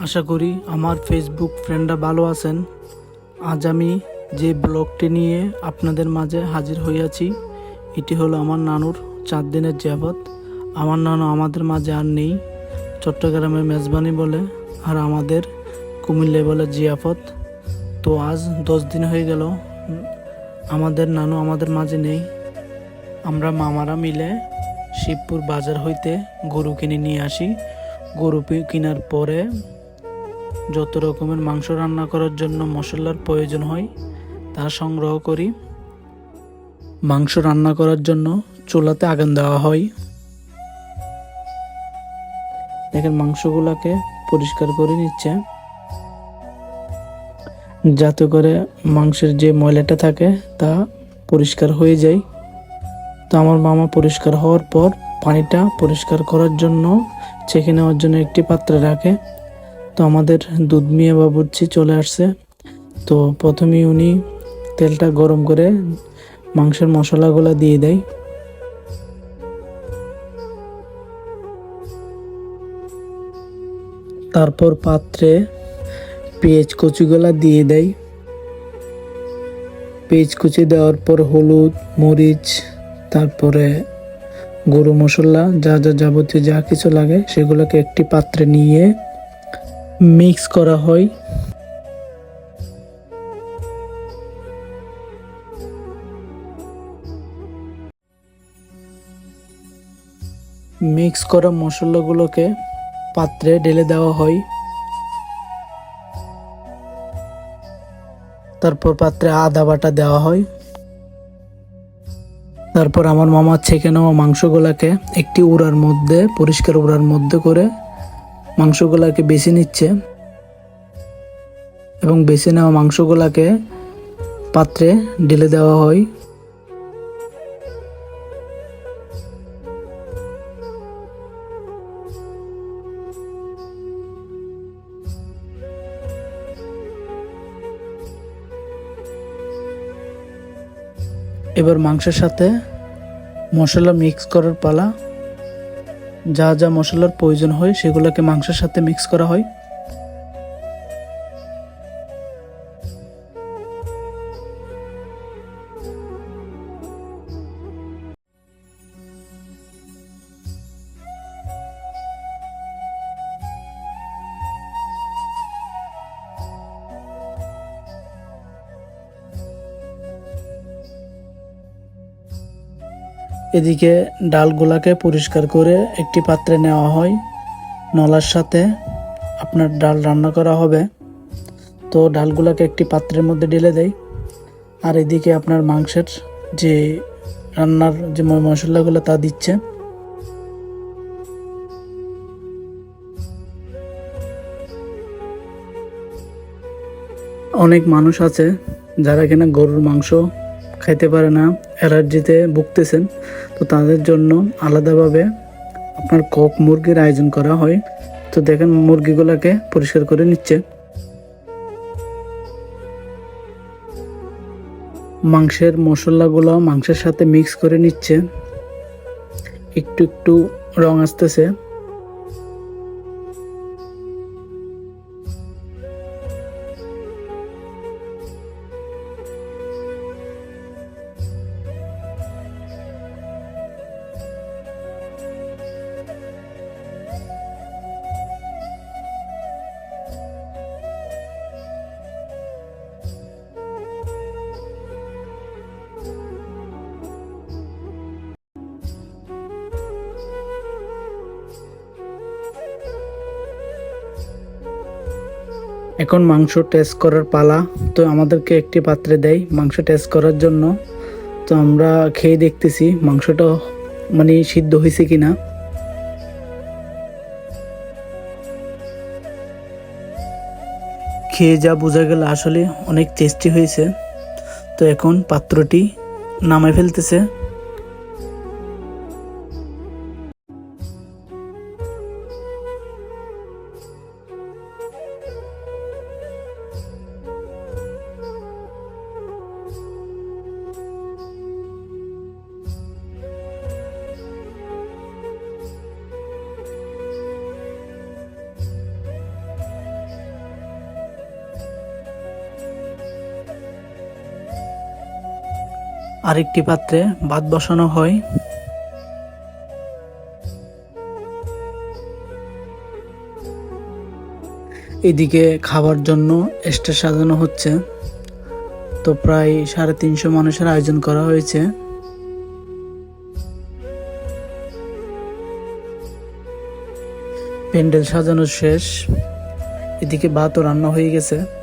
আশা করি আমার ফেসবুক ফ্রেন্ডরা ভালো আছেন। আজ আমি যে ব্লগটি নিয়ে আপনাদের মাঝে হাজির হইয়াছি এটি হলো আমার নানুর চার দিনের যাবৎ। আমার নানু আমাদের মাঝে আর নেই, চট্টগ্রামের মেজবানি বলে আর আমাদের কুমিল্লায় বলে জিয়াফত। তো আজ দশ দিন হয়ে গেল, আমাদের নানু আমাদের মাঝে নেই। আমরা মামারা মিলে শিবপুর বাজার হইতে গরু কিনে নিয়ে আসি। গরু কেনার পরে যত রকমের মাংস রান্না করার জন্য মশলার প্রয়োজন হয়, তা সংগ্রহ করি। মাংস রান্না করার জন্য চুলাতে আগুন দেওয়া হয়। দেখেন মাংসগুলোকে পরিষ্কার করে নিচ্ছে। যাতে করে মাংসের যে ময়লাটা থাকে, তা পরিষ্কার হয়ে যায়। তো আমার মামা পরিষ্কার হওয়ার পর পানিটা পরিষ্কার করার জন্য, ছেঁকে নেওয়ার জন্য একটি পাত্রে রাখে। তো আমাদের দুধ মিয়া বাবুর্চি চলে আসছে। তো প্রথমেই উনি তেলটা গরম করে মাংসের মশলাগুলো দিয়ে দেয়। তারপর পাত্রে পেঁয়াজ কুচিগুলা দিয়ে দেয়। পেঁয়াজ কুচি দেওয়ার পর হলুদ, মরিচ, তারপরে গরু মশলা, যা যা যাবতীয় যা কিছু লাগে সেগুলোকে একটি পাত্রে নিয়ে মিক্স করা হয়। মিক্স করা মশলাগুলোকে পাত্রে ঢেলে দেওয়া হয়। তারপর পাত্রে আদা বাটা দেওয়া হয়। তারপর আমার মামা ছেঁকে নেওয়া মাংসগুলাকে একটি উড়ার মধ্যে, পরিষ্কার উড়ার মধ্যে করে মাংসগুলাকে বেছে নিচ্ছে এবং বেছে নেওয়া মাংসগুলাকে পাত্রে ঢেলে দেওয়া হয়। এবার মাংসের সাথে মশলা মিক্স করার পালা। যা যা মশলার প্রয়োজন হয় সেগুলোকে মাংসের সাথে মিক্স করা হয়। এদিকে ডালগুলাকে পরিষ্কার করে একটি পাত্রে নেওয়া হয়। নলার সাথে আপনার ডাল রান্না করা হবে। তো ডালগুলাকে একটি পাত্রের মধ্যে ঢেলে দেয় আর এদিকে আপনার মাংসের যে রান্নার যে মশলাগুলো তা দিচ্ছে। অনেক মানুষ আছে যারা কিনা গরুর মাংস খাইতে পারে না। অ্যালার্জিতে ভুগতেছেন, তো তাদের জন্য আলাদাভাবে আপনার কক মুরগির আয়োজন করা হয়। তো দেখেন মুরগিগুলোকে পরিষ্কার করে নিচ্ছে। মাংসের মশলাগুলো মাংসের সাথে মিক্স করে নিচ্ছে। একটু একটু রং আসতেছে। এখন মাংস টেস্ট করার পালা। তো আমাদেরকে একটি পাত্রে দেয় মাংস টেস্ট করার জন্য। তো আমরা খেয়ে দেখতেছি মাংসটা মানে সিদ্ধ হয়েছে কি না খেয়ে যা বোঝা গেল আসলে অনেক টেস্টি হয়েছে। তো এখন পাত্রটি নামায় ফেলতেছে। আরেকটি পাত্রে ভাত বসানো হয়। এদিকে খাবার জন্য স্টেজ সাজানো হচ্ছে। তো প্রায় সাড়ে তিনশো মানুষের আয়োজন করা হয়েছে। প্যান্ডেল সাজানো শেষ। এদিকে ভাতও রান্না হয়ে গেছে।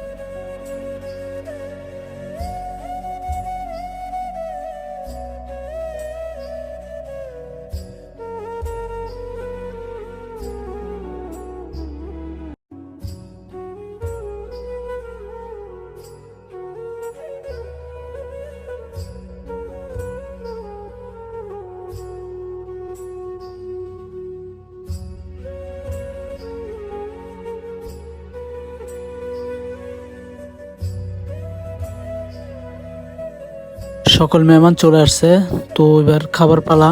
সকল মেহমান চলে আসছে তো এবার খাবার পালা।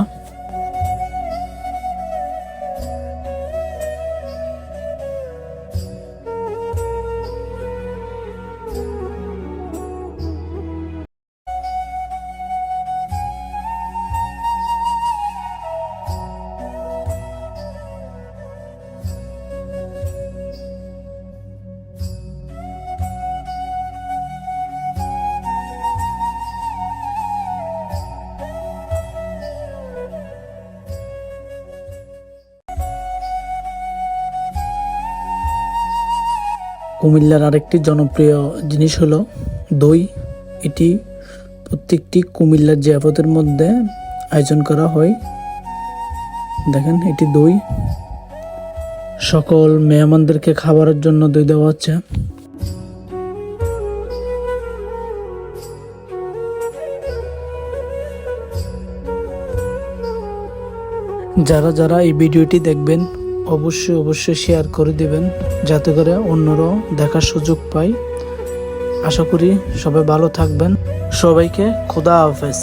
কুমিল্লার আরেকটি জনপ্রিয় জিনিস হলো দই। এটি প্রত্যেকটি কুমিল্লার জিয়াপতের মধ্যে আয়োজন করা হয়। দেখেন, এটি দই। সকল মেহমানদেরকে খাবারের জন্য দই দেওয়া হচ্ছে। যারা যারা এই ভিডিওটি দেখবেন অবশ্যই অবশ্যই শেয়ার করে দিবেন, যাতে করে অন্যরাও দেখার সুযোগ পায়। আশা করি সবাই ভালো থাকবেন। সবাইকে খোদা হাফেজ।